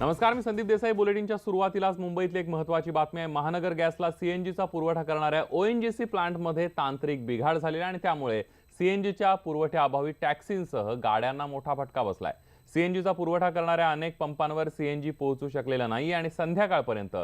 नमस्कार मी संदीप देसाई. बुलेटिनच्या सुरुवातीलाच मुंबईतली एक महत्वाची बातमी आहे. महानगर गॅसला सीएनजीचा पुरवठा करणाऱ्या ओएनजीसी प्लांटमध्ये तांत्रिक बिघाड झालेला आणि त्यामुळे सीएनजीच्या पुरवठ्याअभावी टॅक्सींसह गाड्यांना मोठा फटका बसलाय. सीएनजीचा पुरवठा करणाऱ्या अनेक पंपांवर सीएनजी पोहोचू शकलेला नाही आणि संध्याकाळपर्यंत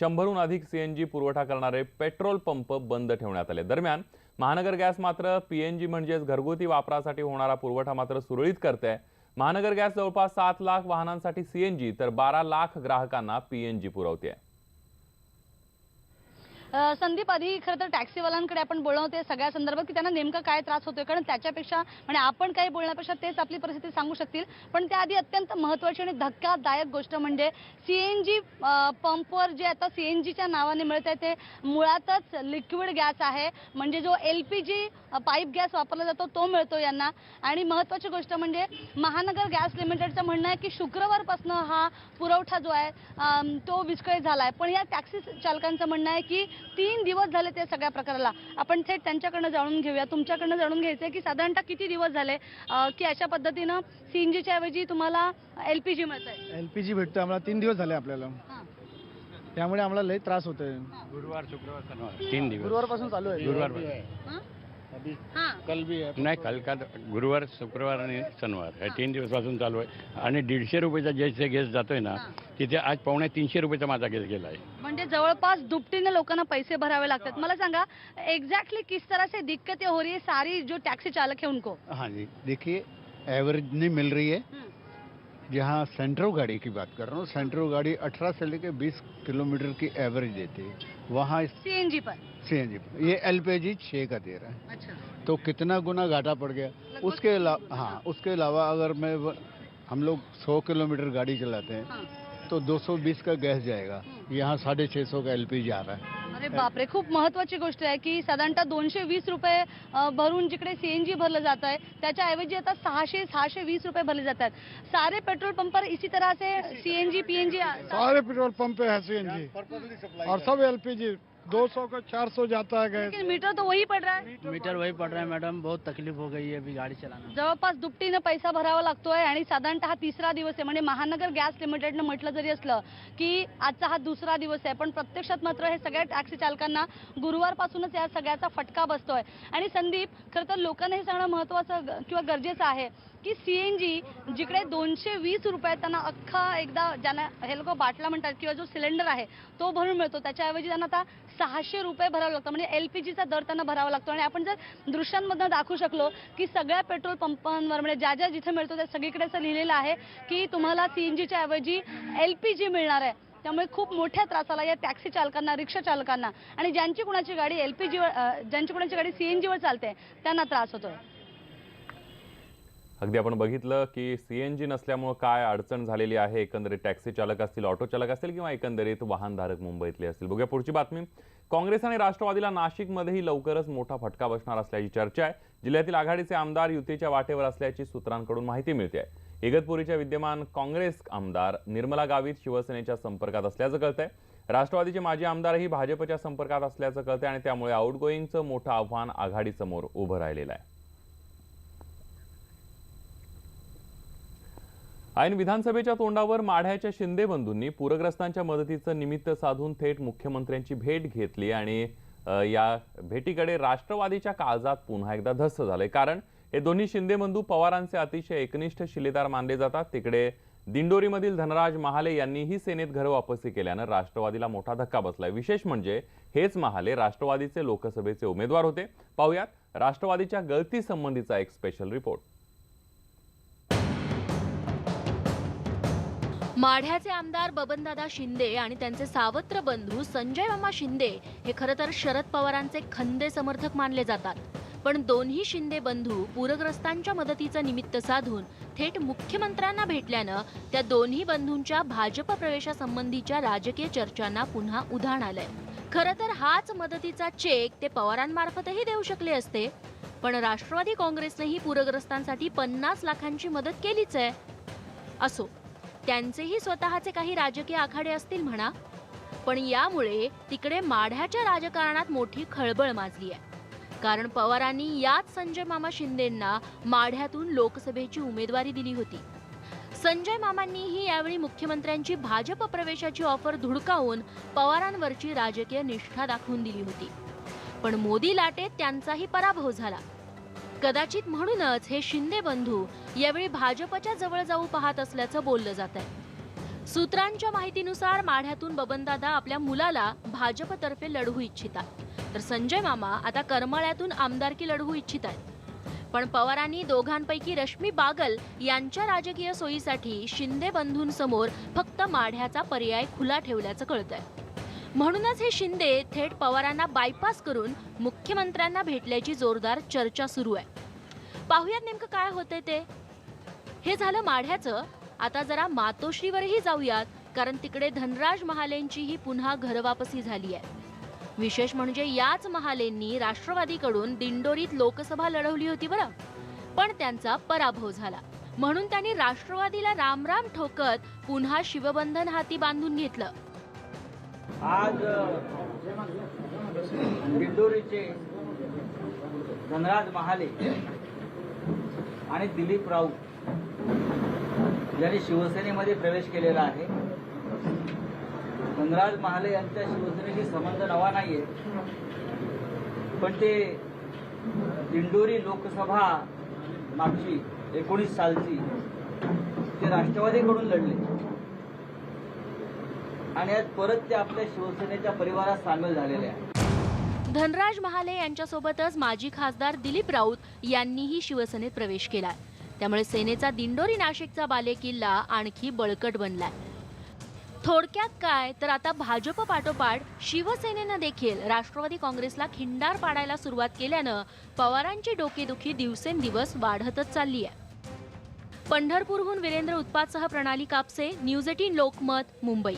शंभरहून अधिक सीएनजी पुरवठा करणारे पेट्रोल पंप बंद ठेवण्यात आले. दरम्यान महानगर गॅस मात्र पीएनजी म्हणजेच घरगुती वापरासाठी होणारा पुरवठा मात्र सुरळीत करते महानगर गॅस जवळपास सात लाख वाहनांसाठी सीएनजी तर बारा लाख ग्राहकांना पीएनजी पुरवते आहे संदीप आधी खरं तर टॅक्सीवाल्यांकडे आपण बोलवते होते सगळ्या संदर्भात की त्यांना नेमका काय त्रास होतोय कारण त्याच्यापेक्षा म्हणजे आपण काही बोलण्यापेक्षा तेच आपली परिस्थिती सांगू शकतील. पण त्याआधी अत्यंत महत्त्वाची आणि धक्कादायक गोष्ट म्हणजे सीएनजी पंपवर जे आता सीएनजीच्या नावाने मिळत आहे ते मुळातच लिक्विड गॅस आहे. म्हणजे जो L P G pipe gas वापरला जातो तो मिळतो यांना. आणि महत्त्वाची गोष्ट म्हणजे महानगर गॅस लिमिटेडचं म्हणणं आहे की शुक्रवारपासून हा पुरवठा जो आहे तो विस्कळीत झाला आहे पण या टॅक्सी चालकांचं म्हणणं आहे की तीन दिवस झाले ते सगळ्या प्रकाराला. आपण थेट त्यांच्याकडनं जाणून घेऊया. तुमच्याकडनं जाणून घ्यायचं आहे की साधारणतः किती दिवस झाले की अशा पद्धतीनं सीएनजीच्या ऐवजी तुम्हाला एल पी जी मिळत आहे एल पी जी भेटतं आम्हाला. तीन दिवस झाले आपल्याला. त्यामुळे आम्हाला लई त्रास होतोय. गुरुवार शुक्रवार शनिवार. तीन दिवस. गुरुवारपासून चालू आहे. गुरुवार हां. कल भी आहे. नाही काल का गुरुवार शुक्रवार आणि शनिवार हे तीन दिवसापासून चालू आहे. आणि दीडशे रुपयाचा जैसे गॅस जातोय ना तिथे आज पावणे तीनशे रुपयाचा माझा गॅस गेला आहे. म्हणजे जवळपास दुपटीने लोकांना पैसे भरावे लागतात. मला सांगा एक्झॅक्टली किस तरह से दिक्कतें हो रही है सारी जो टैक्सी चालक है उनको? हाँ जी देखिए एवरेज नहीं मिल रही है। जहाँ सेंट्रो गाड़ी की बात कर रहा हूँ सेंट्रो गाड़ी 18 से लेकर 20 किलोमीटर की एवरेज देती है। वहाँ सीएनजी पर? सी एन जी ये एल पी जी छः का दे रहा है। अच्छा। तो कितना गुना घाटा पड़ गया? उसके अलावा हाँ उसके अलावा अगर मैं हम लोग 100 किलोमीटर गाड़ी चलाते हैं हाँ। तो 220 का गैस जाएगा। यहाँ साढ़े छः का एल आ रहा है। अरे बापरे खूब महत्वाची गोष्ट है कि साधारणतः दोनशे वीस रुपये भरून जिकडे सीएनजी भरलं जात है त्याच्याऐवजी आता सहाशे सहाशे वीस रुपये भरले सारे पेट्रोल पंप पर इसी तरह से सीएनजी पीएनजी सारे पेट्रोल पंप है सीएनजी और सब एलपीजी 200 का 400 जाता है गैस। लेकिन मीटर तो वही पड़ रहा है। मीटर वही पड़ रहा है मैडम बहुत तकलीफ हो गई है अभी गाडी चलाना। जवळपास दुपटीनं पैसा भरावा लागतोय आणि साधारणतः हा तिसरा दिवस आहे. म्हणजे महानगर गॅस लिमिटेडनं म्हटलं जरी असलं की आजचा हा दुसरा दिवस आहे पण प्रत्यक्षात मात्र हे सगळ्या टॅक्सी चालकांना गुरुवारपासूनच या सगळ्याचा फटका बसतोय. आणि संदीप खरतर तर ही संग सांगणं महत्वाचं किंवा गरजेचं आहे. की सी एन जी जिकडे दोनशे वीस रुपयात त्यांना अख्खा एकदा ज्यांना हे लोक बाटला म्हणतात किंवा जो सिलेंडर आहे तो भरून मिळतो. त्याच्याऐवजी त्यांना आता सहाशे रुपये भरावं लागतं. म्हणजे एल पी जीचा दर त्यांना भरावा लागतो. आणि आपण जर दृश्यांमधनं दाखवू शकलो की सगळ्या पेट्रोल पंपांवर म्हणजे ज्या ज्या जिथे मिळतो त्या सगळीकडे असं लिहिलेलं आहे की तुम्हाला सी एन जीच्या ऐवजी एल पी जी मिळणार आहे. त्यामुळे खूप मोठ्या त्रासाला या टॅक्सी चालकांना रिक्षा चालकांना आणि ज्यांची कुणाची गाडी एल पी जीवर ज्यांची कुणाची गाडी सी एन जीवर चालते त्यांना त्रास होतो अगदी आपण बघितलं की सी एन जी नसल्यामुळं काय अडचण झालेली आहे? एकंदरीत टॅक्सी चालक असतील ऑटो चालक असतील किंवा एकंदरीत वाहनधारक मुंबईतले असतील? बघूया पुढची बातमी. काँग्रेस आणि राष्ट्रवादीला नाशिकमध्येही लवकरच मोठा फटका बसणार असल्याची चर्चा आहे. जिल्ह्यातील आघाडीचे आमदार युतीच्या वाटेवर असल्याची सूत्रांकडून माहिती मिळते आहे इगतपुरीच्या विद्यमान काँग्रेस आमदार निर्मला गावित शिवसेनेच्या संपर्कात असल्याचं कळतंय. राष्ट्रवादीचे माजी आमदारही भाजपच्या संपर्कात असल्याचं कळतंय आणि त्यामुळे आउटगोईंगचं मोठं आव्हान आघाडीसमोर उभं राहिलेलं आहे. ऐन विधानसभेच्या तोंडावर माढ्याच्या शिंदे बंधूंनी पूरग्रस्तांच्या मदतीचं निमित्त साधून थेट मुख्यमंत्र्यांची भेट घेतली आणि या भेटीकडे राष्ट्रवादीच्या काळजात पुन्हा एकदा धस्त झालंय कारण हे दोन्ही शिंदे बंधू पवारांचे अतिशय एकनिष्ठ शिलेदार मानले जातात. तिकडे दिंडोरीमधील धनराज महाले यांनीही सेनेत घर वापसी केल्यानं राष्ट्रवादीला मोठा धक्का बसलाय. विशेष म्हणजे हेच महाले राष्ट्रवादीचे लोकसभेचे उमेदवार होते. पाहुयात राष्ट्रवादीच्या गळती संबंधीचा एक स्पेशल रिपोर्ट माढ्याचे आमदार बबनदादा शिंदे आणि त्यांचे सावत्र बंधू संजय मामा शिंदे हे खरं तर शरद पवारांचे खंदे समर्थक मानले जातात. पण दोन्ही शिंदे बंधू पूरग्रस्तांच्या मदतीचं निमित्त साधून थेट मुख्यमंत्र्यांना भेटल्यानं त्या दोन्ही बंधूंच्या भाजप प्रवेशासंबंधीच्या राजकीय चर्चांना पुन्हा उधाण आलंय. खरं तर हाच मदतीचा चेक ते पवारांमार्फतही देऊ शकले असते. पण राष्ट्रवादी काँग्रेसनेही पूरग्रस्तांसाठी पन्नास लाखांची मदत केलीच आहे. असो. त्यांचेही स्वतःचे काही राजकीय आखाडे असतील म्हणा. पण यामुळे तिकडे माढ्याच्या राजकारणात मोठी खळबळ माजली आहे. कारण पवारांनी याच संजय मामा शिंदेंना माढ्यातून लोकसभेची उमेदवारी दिली होती. संजय मामांनीही यावेळी मुख्यमंत्र्यांची भाजप प्रवेशाची ऑफर धुडकावून पवारांवरची राजकीय निष्ठा दाखवून दिली होती. पण मोदी लाटेत त्यांचाही पराभव झाला. कदाचित म्हणूनच हे शिंदे बंधू यावेळी भाजपच्या जवळ जाऊ पाहत असल्याचं बोललं जात आहे. सूत्रांच्या माहितीनुसार माढ्यातून बबनदादा आपल्या मुलाला भाजपतर्फे लढवू इच्छितात तर संजय मामा आता करमाळ्यातून आमदारकी लढवू इच्छित आहेत. पण पवारांनी दोघांपैकी रश्मी बागल यांच्या राजकीय सोयीसाठी शिंदे बंधूंसमोर फक्त माढ्याचा पर्याय खुला ठेवल्याचं कळतंय. म्हणूनच हे शिंदे थेट पवारांना बायपास करून मुख्यमंत्र्यांना भेटल्याची जोरदार चर्चा सुरू आहे. पाहुयात नेमकं काय होतंय ते. हे झालं माढ्याचं. आता जरा मातोश्रीवरही जाऊयात कारण तिकडे धनराज महालेंचीही पुन्हा घरवापसी झाली आहे. विशेष म्हणजे याच महालेंनी राष्ट्रवादीकडून दिंडोरीत लोकसभा लढवली होती बरं. पण त्यांचा पराभव झाला. म्हणून त्यांनी राष्ट्रवादीला रामराम ठोकत पुन्हा शिवबंधन हाती बांधून घेतलं. आज दिंडोरीचे धनराज महाले आणि दिलीप राऊत यांनी शिवसेनेमध्ये प्रवेश केलेला आहे. धनराज महाले यांच्या शिवसेनेशी संबंध नवा नाहीये. पण ते दिंडोरी लोकसभा मागची एकोणीस सालची ते राष्ट्रवादीकडून लढले. आणि आज परत ते आपल्या शिवसेनेच्या परिवारात सामील झालेले आहे धनराज महाले यांच्यासोबतच माजी खासदार दिलीप राऊत यांनीही शिवसेनेत प्रवेश केला त्यामुळे सेनेचा दिंडोरी नाशिकचा बालेकिल्ला आणखी बळकट बनलाय. थोडक्यात काय तर आता भाजप पाठोपाठ शिवसेनेनं देखील राष्ट्रवादी काँग्रेसला खिंडार पाडायला सुरुवात केल्यानं पवारांची डोकेदुखी दिवसेंदिवस वाढतच चालली आहे पंढरपूरहून वीरेंद्र उत्पादसह प्रणाली कापसे न्यूज एटीन लोकमत मुंबई.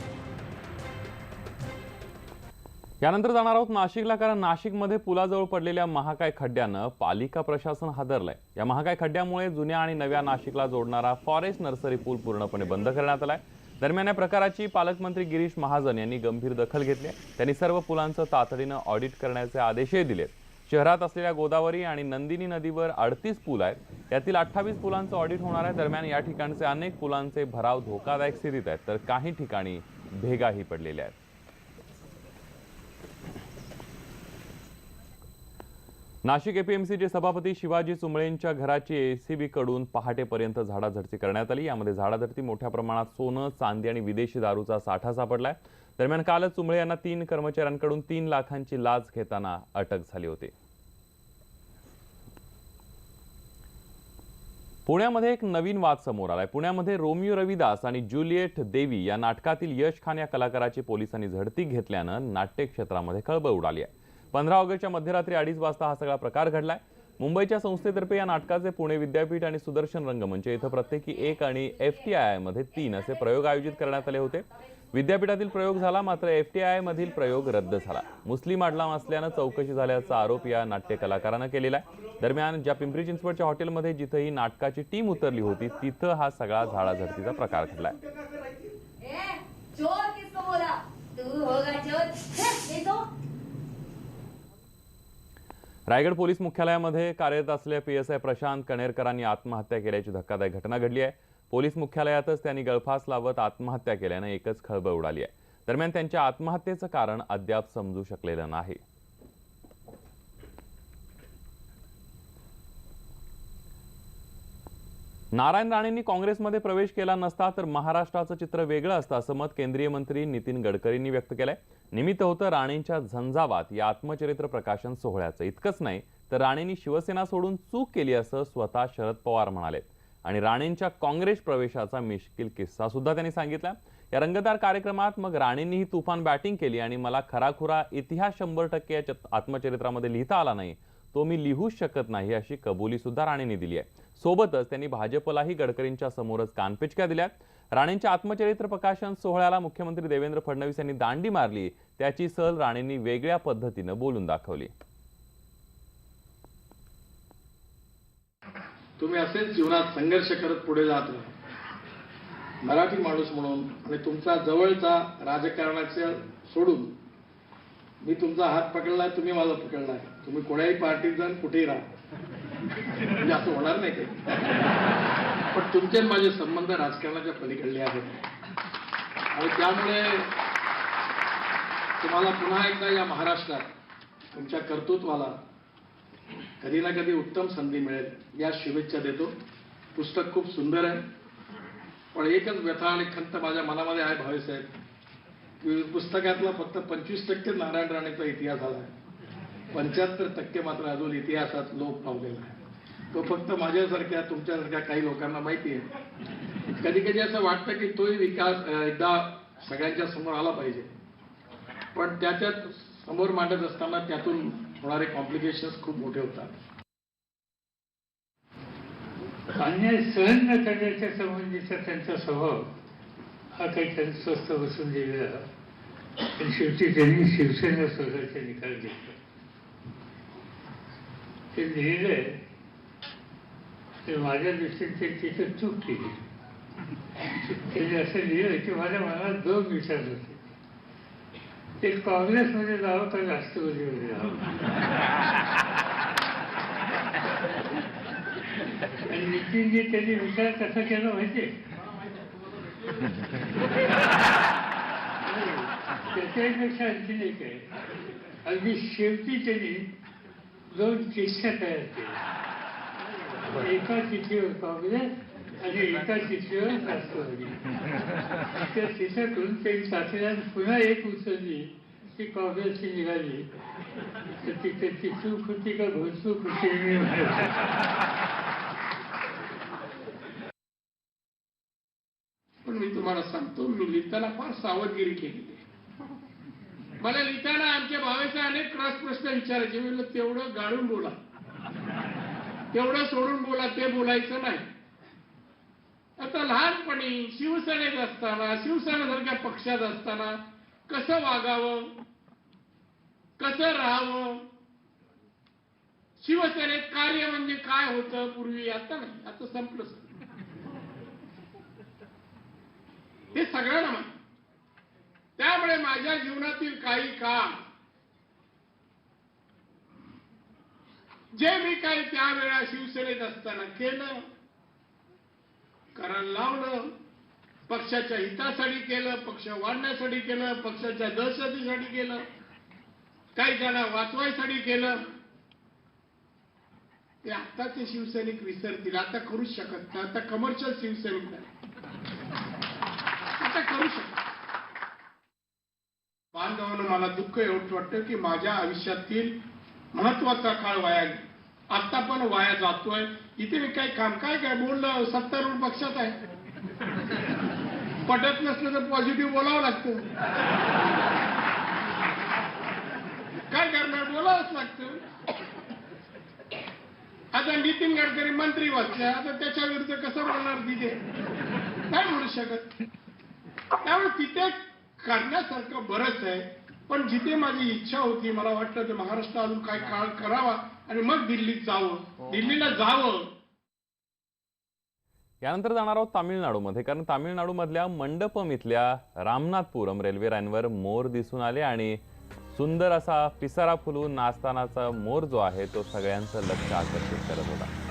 यानंतर जाणार आहोत नाशिकला कारण नाशिकमध्ये पुलाजवळ पडलेल्या महाकाय खड्ड्यानं पालिका प्रशासन हादरलंय. या महाकाय खड्ड्यामुळे जुन्या आणि नव्या नाशिकला जोडणारा फॉरेस्ट नर्सरी पूल पूर्णपणे बंद करण्यात आलाय. दरम्यान या प्रकाराची पालकमंत्री गिरीश महाजन यांनी गंभीर दखल घेतली त्यांनी सर्व पुलांचं तातडीनं ऑडिट करण्याचे आदेशही दिलेत. शहरात असलेल्या गोदावरी आणि नंदिनी नदीवर अडतीस पूल आहेत. यातील अठ्ठावीस पुलांचं ऑडिट होणार आहे. दरम्यान या ठिकाणचे अनेक पुलांचे भराव धोकादायक स्थितीत आहेत तर काही ठिकाणी भेगाही पडलेल्या आहेत. नाशिक एपीएमसीचे सभापती शिवाजी चुंबळेंच्या घराची एसीबी कडून पहाटेपर्यंत झाडाझडती करण्यात आली. यामध्ये झाडाझडती मोठ्या प्रमाणात सोनं चांदी आणि विदेशी दारूचा साठा सापडलाय. दरम्यान कालच चुंबळे यांना तीन कर्मचाऱ्यांकडून तीन लाखांची लाच घेताना अटक झाली होती. पुण्यामध्ये एक नवीन वाद समोर आलाय. पुण्यामध्ये रोमियो रविदास आणि ज्युलिएट देवी या नाटकातील यश खान या कलाकाराची पोलिसांनी झडती घेतल्यानं नाट्य क्षेत्रामध्ये खळबळ उडाली आहे. पंधरा ऑगस्टच्या मध्यरात्री अडीच वाजता हा सगळा प्रकार घडलाय. मुंबईच्या संस्थेतर्फे या नाटकाचे पुणे विद्यापीठ आणि सुदर्शन रंगमंच इथं प्रत्येकी एक आणि एफ टी आयमध्ये तीन असे प्रयोग आयोजित करण्यात आले होते. विद्यापीठातील प्रयोग झाला मात्र एफ टी आय मधील प्रयोग रद्द झाला. मुस्लिम आडलाम असल्यानं चौकशी झाल्याचा आरोप या नाट्य कलाकारानं केलेला आहे. दरम्यान ज्या पिंपरी चिंचवडच्या हॉटेलमध्ये जिथं ही नाटकाची टीम उतरली होती तिथं हा सगळा झाडाझडतीचा प्रकार घडलाय चोर किसको बोला तू होगा चोर ये तो रायगड पोलीस मुख्यालयामध्ये कार्यरत असलेल्या पी एस आय प्रशांत कणेरकरांनी आत्महत्या केल्याची धक्कादायक घटना घडली आहे. पोलीस मुख्यालयातच त्यांनी गळफास लावत आत्महत्या केल्यानं एकच खळबळ उडाली आहे. दरम्यान त्यांच्या आत्महत्येचं कारण अद्याप समजू शकलेलं नाही. नारायण राणेंनी काँग्रेसमध्ये प्रवेश केला नसता तर महाराष्ट्राचं चित्र वेगळं असतं असं मत केंद्रीय मंत्री नितीन गडकरींनी व्यक्त केलंय. निमित्त होतं राणेंच्या झंझावात या आत्मचरित्र प्रकाशन सोहळ्याचं. इतकंच नाही तर राणेंनी शिवसेना सोडून चूक केली असं स्वतः शरद पवार म्हणाले आणि राणेंच्या काँग्रेस प्रवेशाचा मिश्किल किस्सा सुद्धा त्यांनी सांगितला. या रंगदार कार्यक्रमात मग राणेंनीही तुफान बॅटिंग केली आणि मला खराखुरा इतिहास शंभर टक्के या आत्मचरित्रामध्ये लिहिता आला नाही तो मी लिहूच शकत नाही अशी कबुली सुद्धा राणेंनी दिली आहे. सोबतच त्यांनी भाजपलाही गडकरींच्या समोरच कानपिचक्या दिल्यात. राणेंच्या आत्मचरित्र प्रकाशन सोहळ्याला मुख्यमंत्री देवेंद्र फडणवीस यांनी दांडी मारली. त्याची सल राणेंनी वेगळ्या पद्धतीनं बोलून दाखवली. तुम्ही असेच जीवनात संघर्ष करत पुढे जात राहा मराठी माणूस म्हणून आणि तुमचा जवळचा राजकारणाचं सोडून मी तुमचा हात पकडलाय तुम्ही माझा पकडलाय. तुम्ही कोणाही पार्टीत जाऊन कुठेही राहा. म्हणजे असं होणार नाही काही. पण तुमचे माझे संबंध राजकारणाच्या पलीकडले आहेत. आणि त्यामुळे तुम्हाला पुन्हा एकदा या महाराष्ट्रात तुमच्या कर्तृत्वाला कधी ना कधी उत्तम संधी मिळेल या शुभेच्छा देतो. पुस्तक खूप सुंदर आहे. पण एकच व्यथा आणि खंत माझ्या मनामध्ये आहे भावेसाहेब की पुस्तकातला फक्त पंचवीस टक्के नारायण राणेचा इतिहास आला आहे पंच्याहत्तर टक्के मात्र अजून इतिहासात लोप पावलेला आहे. तो फक्त माझ्यासारख्या तुमच्यासारख्या काही लोकांना माहिती आहे कधी कधी असं वाटतं की तोही विकास एकदा सगळ्यांच्या समोर आला पाहिजे. पण त्याच्यात समोर मांडत असताना त्यातून होणारे कॉम्प्लिकेशन्स खूप मोठे होतात. अन्याय सहन न करण्याच्या संबंधीचा त्यांचा स्वभाव हा काही त्यांनी स्वस्त बसून दिलेला आणि शेवटी त्यांनी शिवसेना स्वतःचे निकाल घेतला. ते लिहिलंय ते माझ्या दृष्टीने ते तिथं चूक केली. त्यांनी असं लिहिलं की माझ्या मनात दोन विचार होते. ते काँग्रेसमध्ये जावं का राष्ट्रवादीमध्ये जावं? आणि नितीनजी त्यांनी विचार कसा केला माहितीये? त्याच्यापेक्षा आणखी एक आहे. अगदी शेवटी त्यांनी दोन चिठ्ठ्या तयार केल्या एका चिठ्ठीवर काँग्रेस आणि एका चिठ्ठीवर राष्ट्रवादी त्या चिठ्ठ्यातून त्यांनी साथीदार पुन्हा एक उचलली ती काँग्रेसची निघाली तर ती त्याची चूक होती का घोचूक होती पण मी तुम्हाला सांगतो मी लिहिताना फार सावधगिरी केली मला लिहिताना आमच्या भावेचे अनेक क्रॉस प्रश्न विचारायचे मी म्हणलं तेवढं गाळून बोला तेवढं सोडून बोला ते बोलायचं नाही. आता लहानपणी शिवसेनेत असताना शिवसेनेसारख्या पक्षात असताना कसं वागावं? कसं राहावं? शिवसेनेत कार्य म्हणजे काय होतं पूर्वी? आता नाही. आता संपलं हे सगळ्यांना त्यामुळे माझ्या जीवनातील काही काम जे मी काही त्यावेळा शिवसेनेत असताना केलं कारण लावलं पक्षाच्या हितासाठी केलं पक्ष वाढण्यासाठी केलं पक्षाच्या दहशतीसाठी केलं काही जणा वाचवायसाठी केलं. ते आताचे शिवसैनिक विसरतील. आता करूच शकत नाही. आता कमर्शियल शिवसैनिक नाही. आता करू शकत बांधवानं मला दुःख एवढं वाटतं की माझ्या आयुष्यातील महत्त्वाचा काळ वाया गेला. आता पण वाया जातोय. इथे मी काही काम काय काय बोललं? सत्तारूढ पक्षात आहे. पटत नसलं तर पॉझिटिव्ह बोलावं लागतं. काय करणार? बोलावंच लागतं. आता नितीन गडकरी मंत्री वाचले. आता त्याच्या विरुद्ध कसं बोलणार तिथे? नाही म्हणू शकत? त्यामुळे तिथे करण्यासारखं बरंच आहे. पण जिथे माझी इच्छा होती मला वाटतं ते महाराष्ट्र अजून काय काळ करावा आणि मग दिल्लीत जावं. दिल्लीला जावं. यानंतर जाणार आहोत तामिळनाडूमध्ये कारण तामिळनाडूमधल्या मंडपम इथल्या रामनाथपुरम रेल्वे लाईनवर मोर दिसून आले आणि सुंदर असा पिसारा फुलून नाचतानाचा मोर जो आहे तो सगळ्यांचं लक्ष आकर्षित करत होता.